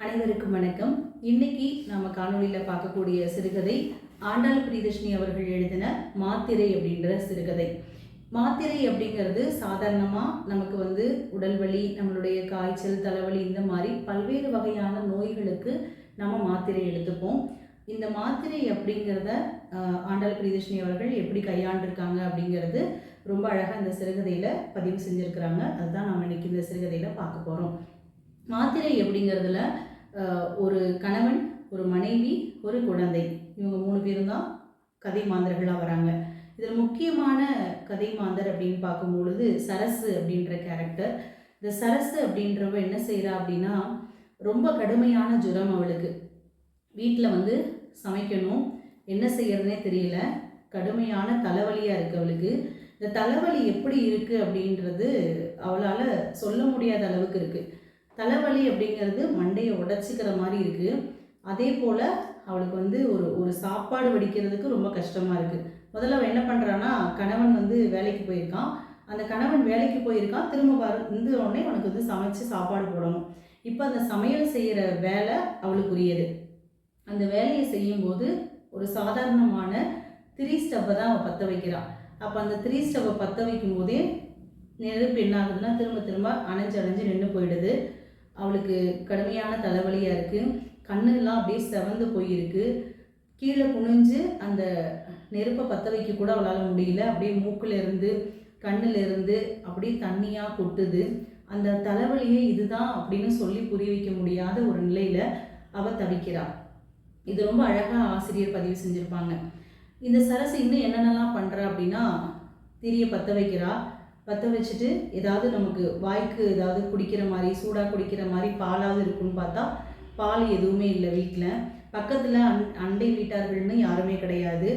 அனைவருக்கும் வணக்கம். இன்னைக்கு நம்ம காணொளியில் பார்க்கக்கூடிய சிறுகதை ஆண்டாள் பிரியதர்ஷினி அவர்கள் எழுதின மாத்திரை அப்படின்ற சிறுகதை. மாத்திரை அப்படிங்கிறது சாதாரணமாக நமக்கு வந்து உடல் வலி நம்மளுடைய காய்ச்சல் தலைவலி இந்த மாதிரி பல்வேறு வகையான நோய்களுக்கு நம்ம மாத்திரை எடுத்துப்போம். இந்த மாத்திரை அப்படிங்கிறத ஆண்டாள் பிரியதர்ஷினி அவர்கள் எப்படி கையாண்டிருக்காங்க அப்படிங்கிறது ரொம்ப அழகாக இந்த சிறுகதையில் பதிவு செஞ்சுருக்கிறாங்க. அதுதான் நம்ம இன்னைக்கு இந்த சிறுகதையில் பார்க்க போகிறோம் மாத்திரை எப்படிங்கிறதுல ஒரு கணவன் ஒரு மனைவி ஒரு குழந்தை. இவங்க மூணு பேரும் தான் கதை மாந்தர்களாக வராங்க. இதில் முக்கியமான கதை மாந்தர் அப்படின்னு பார்க்கும்பொழுது சரசு அப்படின்ற கேரக்டர் இந்த சரசு அப்படின்றவ என்ன செய்கிறா அப்படின்னா ரொம்ப கடுமையான ஜுரம் அவளுக்கு. வீட்டில் வந்து சமைக்கணும். என்ன செய்யறதுனே தெரியல. கடுமையான தலைவலியாக இருக்குது அவளுக்கு. இந்த தலைவலி எப்படி இருக்குது அப்படின்றது அவளால் சொல்ல முடியாத அளவுக்கு இருக்குது தலைவலி அப்படிங்கிறது மண்டையை உடச்சிக்கிற மாதிரி இருக்குது அதே போல் அவளுக்கு வந்து ஒரு ஒரு சாப்பாடு வடிக்கிறதுக்கு ரொம்ப கஷ்டமாக இருக்குது முதல்ல அவள் என்ன பண்ணுறான்னா கணவன் வந்து வேலைக்கு போயிருக்கான். அந்த கணவன் வேலைக்கு போயிருக்கான். திரும்ப வர வந்து உடனே அவனுக்கு வந்து சமைச்சு சாப்பாடு போடணும். இப்போ அந்த சமையல் செய்கிற வேலை அவளுக்குரியது. அந்த வேலையை செய்யும்போது ஒரு சாதாரணமான த்ரீ ஸ்டவ்வை தான் அவள் பற்ற வைக்கிறாள் அப்போ அந்த த்ரீ ஸ்டவ்வை பற்ற வைக்கும் போதே நெருப்பு என்ன ஆகுதுன்னா திரும்ப திரும்ப அணைஞ்சு அணைஞ்சு நின்று போயிடுது. அவளுக்கு கடுமையான தலைவலியாக இருக்குது கண்ணெல்லாம் அப்படியே செவந்து போயிருக்கு. கீழே குனிஞ்சு அந்த நெருப்பை பற்ற வைக்க கூட அவளால் முடியல. அப்படியே மூக்குல இருந்து அப்படியே தண்ணியாக கொட்டுது. அந்த தலைவலியே இதுதான் அப்படின்னு சொல்லி புரிய வைக்க முடியாத ஒரு நிலையில் அவள் தவிக்கிறாள் இது ரொம்ப அழகாக ஆசிரியர் பதிவு செஞ்சுருப்பாங்க. இந்த சரசு இன்னும் என்னென்னலாம் பண்ணுறா அப்படின்னா திரியை பற்ற வைக்கிறா. பற்ற வச்சுட்டு ஏதாவது நமக்கு வாய்க்கு ஏதாவது குடிக்கிற மாதிரி சூடாக குடிக்கிற மாதிரி பாலாவது இருக்குன்னு பார்த்தா பால் எதுவுமே இல்லை வீட்டில் பக்கத்தில் அன் அண்டை வீட்டார்கள்னு யாருமே கிடையாது.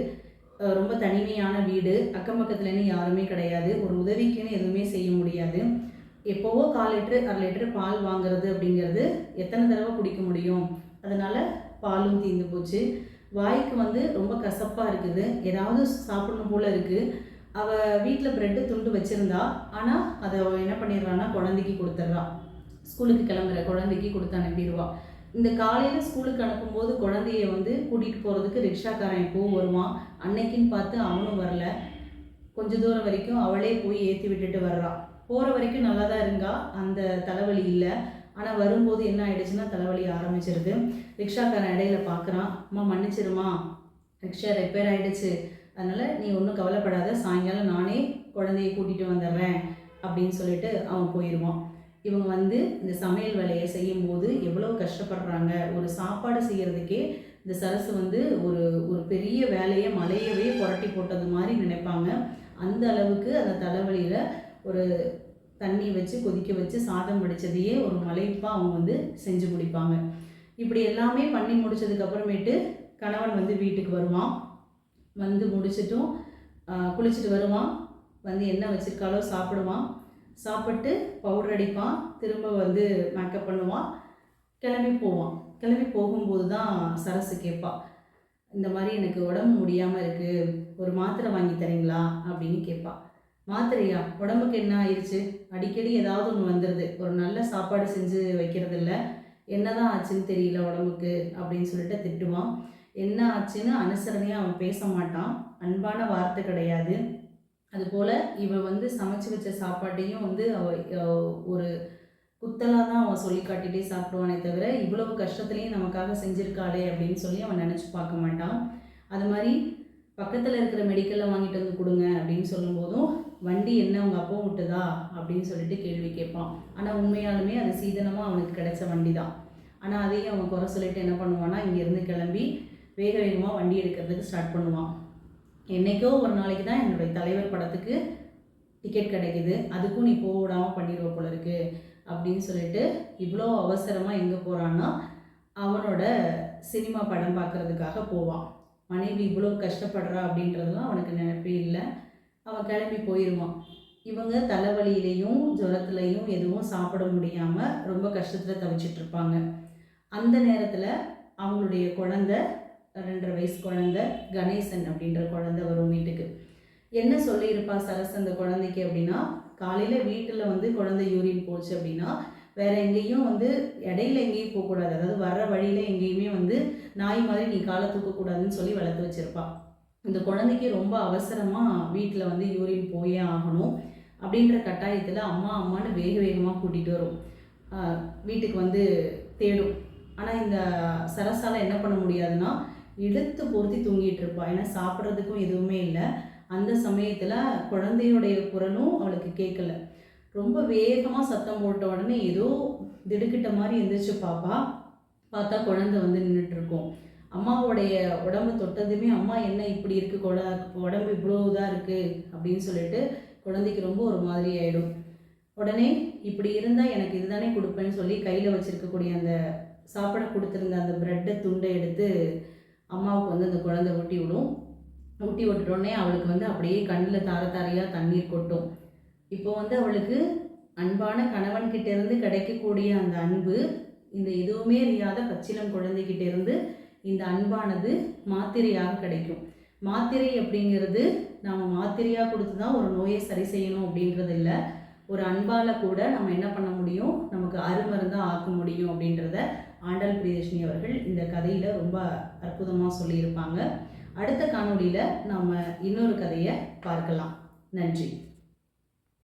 ரொம்ப தனிமையான வீடு. அக்கம் பக்கத்துலன்னு யாருமே கிடையாது. ஒரு உதவிக்குன்னு எதுவுமே செய்ய முடியாது. எப்போவோ கால் லிட்டரு அரை லிட்டரு பால் வாங்குறது அப்படிங்கிறது எத்தனை தடவை குடிக்க முடியும்? அதனால் பாலும் தீர்ந்து போச்சு. வாய்க்கு வந்து ரொம்ப கசப்பாக இருக்குது. ஏதாவது சாப்பிடணும் போல் இருக்குது அவள் வீட்டில் ப்ரெட்டு துண்டு வச்சுருந்தா. ஆனால் அதை அவள் என்ன பண்ணிடுறான்னா குழந்தைக்கு கொடுத்துட்றா. ஸ்கூலுக்கு கிளம்புற குழந்தைக்கு கொடுத்து அனுப்பிடுவா. இந்த காலையில் ஸ்கூலுக்கு அனுப்பும்போது குழந்தைய வந்து கூட்டிகிட்டு போகிறதுக்கு ரிக்ஷாக்காரன் இப்போவும் வருவான். அன்னைக்குன்னு பார்த்து அவனும் வரல. கொஞ்ச தூரம் வரைக்கும் அவளே போய் ஏற்றி விட்டுட்டு வர்றான் போகிற வரைக்கும் நல்லா தான் இருந்தா அந்த தலைவலி இல்லை. ஆனால் வரும்போது என்ன ஆயிடுச்சுன்னா தலைவலி ஆரம்பிச்சிருது. ரிக்ஷாக்காரன் இடையில பார்க்குறான் அம்மா மன்னிச்சிருமா ரிக்ஷா ரிப்பேர் ஆயிடுச்சு. அதனால் நீ ஒன்றும் கவலைப்படாத சாயங்காலம் நானே குழந்தைய கூட்டிகிட்டு வந்துடுறேன் அப்படின்னு சொல்லிட்டு அவன் போயிடுவான் இவங்க வந்து இந்த சமையல் வேலையை செய்யும்போது எவ்வளோ கஷ்டப்படுறாங்க. ஒரு சாப்பாடு செய்கிறதுக்கே இந்த சரசு வந்து ஒரு ஒரு பெரிய வேலையை மலையவே புரட்டி போட்டது மாதிரி நினைப்பாங்க. அந்த அளவுக்கு அந்த தலைவலியில் ஒரு தண்ணி வச்சு கொதிக்க வச்சு சாதம் வடித்ததையே ஒரு மலைப்பாக அவங்க வந்து செஞ்சு முடிப்பாங்க. இப்படி எல்லாமே பண்ணி முடிச்சதுக்கு அப்புறமேட்டு கணவன் வந்து வீட்டுக்கு வருவான். வந்து முடிச்சிட்டும். குளிச்சுட்டு வருவான். வந்து என்ன வச்சுருக்காலோ சாப்பிடுவான். சாப்பிட்டு பவுடர் அடிப்பான். திரும்ப வந்து மேக்கப் பண்ணுவான். கிளம்பி போவான். கிளம்பி போகும்போது தான் சரசு கேட்பா இந்த மாதிரி எனக்கு உடம்பு முடியாமல் இருக்குது ஒரு மாத்திரை வாங்கி தரீங்களா? அப்படின்னு கேட்பா மாத்திரையா? உடம்புக்கு என்ன ஆயிடுச்சு அடிக்கடி ஏதாவது ஒன்று வந்துடுது ஒரு நல்ல சாப்பாடு செஞ்சு வைக்கிறது என்ன என்னதான் ஆச்சுன்னு தெரியல உடம்புக்கு அப்படின்னு சொல்லிட்டு திட்டுவான். என்ன ஆச்சுன்னு அனுசரணையாக அவன் பேச மாட்டான் அன்பான வார்த்தை கிடையாது. அதுபோல் இவன் வந்து சமைச்சு வச்ச சாப்பாட்டையும் வந்து அவ ஒரு குத்தலாக தான் அவன் சொல்லி காட்டிகிட்டே சாப்பிடுவானே தவிர இவ்வளவு கஷ்டத்துலேயும் நமக்காக செஞ்சுருக்காளே அப்படின்னு சொல்லி அவன் நினச்சி பார்க்க மாட்டான். அது மாதிரி பக்கத்தில் இருக்கிற மெடிக்கலில் வாங்கிட்டு வந்து கொடுங்க அப்படின்னு சொல்லும்போதும் வண்டி என்ன? உங்கள் அப்பா விட்டுதா? அப்படின்னு சொல்லிட்டு கேள்வி கேட்பான். ஆனால் உண்மையாலுமே அது சீதனமாக அவனுக்கு கிடைச்ச வண்டி தான் ஆனால் அதையும் அவன் குறை சொல்லிட்டு என்ன பண்ணுவான்னா இங்கேருந்து கிளம்பி வேக வேகமாக வண்டி எடுக்கிறதுக்கு ஸ்டார்ட் பண்ணுவான். என்னைக்கோ ஒரு நாளைக்கு தான் என்னுடைய தலைவர் படத்துக்கு டிக்கெட் கிடைக்குது. அதுக்கும் நீ போடாமல் பண்ணிடுவோம் பண்ணிடுவ போல இருக்கு அப்படின்னு சொல்லிட்டு இவ்வளோ அவசரமாக எங்கே போகிறான்னா அவனோட சினிமா படம் பார்க்கறதுக்காக போவான். மனைவி இவ்வளோ கஷ்டப்படுறா அப்படின்றதெல்லாம் அவனுக்கு நினைப்பே இல்லை. அவன் கிளம்பி போயிடுவான் இவங்க தலைவலியிலையும் ஜுரத்துலையும் எதுவும் சாப்பிட முடியாமல் ரொம்ப கஷ்டத்தில் தவிச்சிட்டு இருப்பாங்க. அந்த நேரத்தில் அவங்களுடைய குழந்தை ரெண்டரை வயசு குழந்தை கணேசன் அப்படின்ற குழந்தை வரும் வீட்டுக்கு. என்ன சொல்லியிருப்பா சரஸ் அந்த குழந்தைக்கு அப்படின்னா காலையில் வீட்டில் வந்து குழந்தை யூரின் போச்சு அப்படின்னா வேற எங்கேயும் வந்து இடையில எங்கேயும் போகக்கூடாது அதாவது வர்ற வழியில் எங்கேயுமே வந்து நாய் மாதிரி நீ காலை தூக்கக்கூடாதுன்னு சொல்லி வளர்த்து வச்சிருப்பா. இந்த குழந்தைக்கு ரொம்ப அவசரமாக வீட்டில் வந்து யூரின் போயே ஆகணும் அப்படின்ற கட்டாயத்தில் அம்மா அம்மான்னு வேக வேகமாக கூட்டிகிட்டு வரும். வீட்டுக்கு வந்து தேடும். ஆனால் இந்த சரசால என்ன பண்ண முடியாதுன்னா இழுத்து பொருத்தி தூங்கிட்டு இருப்பாள் ஏன்னா சாப்பிட்றதுக்கும் எதுவுமே இல்லை. அந்த சமயத்தில் குழந்தையுடைய குரலும் அவளுக்கு கேட்கல. ரொம்ப வேகமாக சத்தம் போட்ட உடனே ஏதோ திடுக்கிட்ட மாதிரி எந்திரிச்சு பாப்பா. பார்த்தா குழந்தை வந்து நின்றுட்டுருக்கோம் அம்மாவோடைய அம்மாவுடைய உடம்பு தொட்டதுமே அம்மா என்ன இப்படி இருக்குது கொட உடம்பு இவ்வளோ இதாக இருக்குது அப்படின்னு சொல்லிட்டு குழந்தைக்கு ரொம்ப ஒரு மாதிரி ஆகிடும் உடனே இப்படி இருந்தால் எனக்கு இதுதானே கொடுப்பேன்னு சொல்லி கையில் வச்சுருக்கக்கூடிய அந்த சாப்பிட கொடுத்துருந்த அந்த ப்ரெட்டை துண்டை எடுத்து அம்மாவுக்கு வந்து அந்த குழந்தை ஊட்டி விடும். ஊட்டி விட்டுட்டோடனே அவளுக்கு வந்து அப்படியே கண்ணில் தார தாரையாக தண்ணீர் கொட்டும். இப்போ வந்து அவளுக்கு அன்பான கணவன்கிட்டேருந்து கிடைக்கக்கூடிய அந்த அன்பு இந்த எதுவுமே அறியாத பச்சிலம் குழந்தைகிட்டேருந்து இந்த அன்பானது மாத்திரையாக கிடைக்கும். மாத்திரை அப்படிங்கிறது நாம் மாத்திரையாக கொடுத்து தான் ஒரு நோயை சரி செய்யணும் அப்படின்றது இல்லை ஒரு அன்பால் கூட நம்ம என்ன பண்ண முடியும்? நமக்கு அருமருந்தாக ஆக்க முடியும் அப்படின்றத ஆண்டாள் பிரியதர்ஷினி அவர்கள் இந்த கதையில் ரொம்ப அற்புதமாக சொல்லியிருப்பாங்க. அடுத்த காணொலியில் நாம் இன்னொரு கதையை பார்க்கலாம். நன்றி.